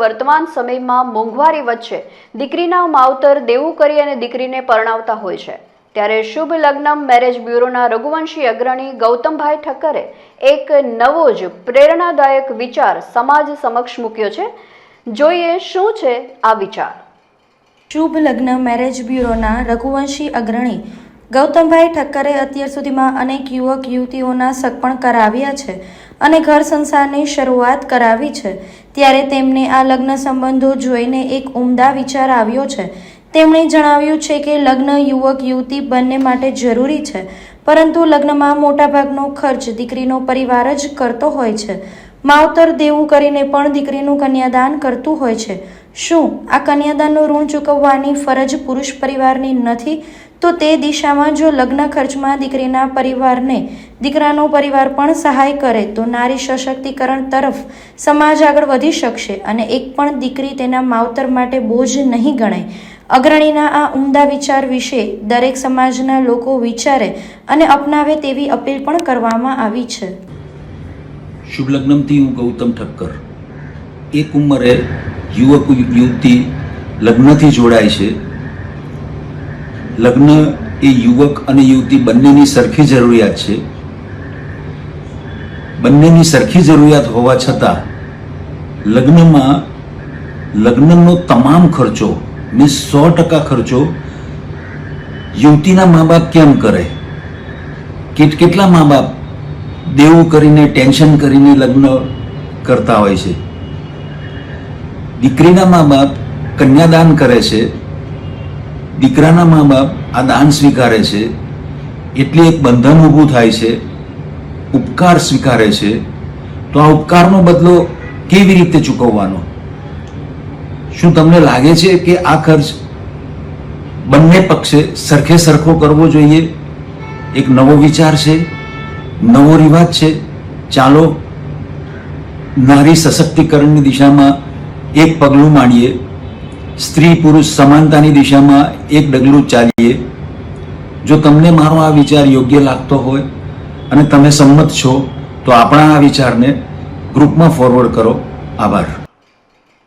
વર્તમાન સમયમાં મોંઘવારી વચ્ચે દીકરીના માવતર દેવું કરી અને દીકરીને પરણાવતા હોય છે. ત્યારે શુભ લગ્નમ મેરેજ બ્યુરોના રઘુવંશી અગ્રણી ગૌતમભાઈ ઠક્કરે એક નવો જ પ્રેરણાદાયક વિચાર સમાજ સમક્ષ મૂક્યો છે. જોઈએ શું છે આ વિચાર? શુભ લગ્ન મેરેજ બ્યુરોના રઘુવંશી અગ્રણી ગૌતમભાઈ ઠક્કરે અત્યાર સુધીમાં અનેક યુવક, યુવતીઓના સગપણ કરાવ્યા છે અને ઘર સંસારની શરૂઆત કરાવી છે. ત્યારે તેમને આ લગ્ન સંબંધો જોઈને એક ઉમદા વિચાર આવ્યો છે. તેમણે જણાવ્યું છે કે લગ્ન યુવક, યુવતી બંને માટે જરૂરી છે, પરંતુ લગ્નમાં મોટાભાગનો ખર્ચ દીકરીનો પરિવાર જ કરતો હોય છે. માવતર દેવું કરીને પણ દીકરીનું કન્યાદાન કરતું હોય છે. શું આ કન્યાદાનનું ઋણ ચૂકવવાની ફરજ પુરુષ પરિવારની નથી? તો તે દિશામાં જો લગ્ન ખર્ચમાં દીકરીના પરિવારને દીકરાનો પરિવાર પણ સહાય કરે, તો નારી સશક્તિકરણ તરફ સમાજ આગળ વધી શકશે અને એક પણ દીકરી તેના માવતર માટે બોજ નહીં ગણાય. અગ્રણીના આ ઉમદા વિચાર વિશે દરેક સમાજના લોકો વિચારે અને અપનાવે તેવી અપીલ પણ કરવામાં આવી છે. શુભ લગ્નમથી હું ગૌતમ ઠક્કર. એક ઉંમરે યુવક યુવતી લગ્નથી જોડાય છે. લગ્ન એ યુવક અને યુવતી બંનેની સરખી જરૂરિયાત છે. બંનેની સરખી જરૂરિયાત હોવા છતાં લગ્નમાં લગ્નનો તમામ ખર્ચો ને સો ટકા ખર્ચો યુવતીના મા બાપ કેમ કરે? કેટ કેટલા મા બાપ દેવું કરીને, ટેન્શન કરીને લગ્ન કરતા હોય છે? દીકરીના મા બાપ કન્યાદાન કરે છે. દીકરાના મા બાપ આ દાન સ્વીકારે છે, એટલે એક બંધન ઊભું થાય છે, ઉપકાર સ્વીકારે છે, તો આ ઉપકારનો બદલો કેવી રીતે ચૂકવવાનો? શું તમને લાગે છે કે આ ખર્ચ બંને પક્ષે સરખે સરખો કરવો જોઈએ? એક નવો વિચાર છે, નવો રિવાજ છે, ચાલો નારી સશક્તિકરણની દિશામાં એક પગલું માંડીએ. સ્ત્રી પુરુષ સમાનતાની દિશામાં એક ડગલું ચાલીએ. જો તમને મારો આ વિચાર યોગ્ય લાગતો હોય અને તમે સંમત છો, તો આપણા આ વિચારને ગ્રુપમાં ફોરવર્ડ કરો. આભાર.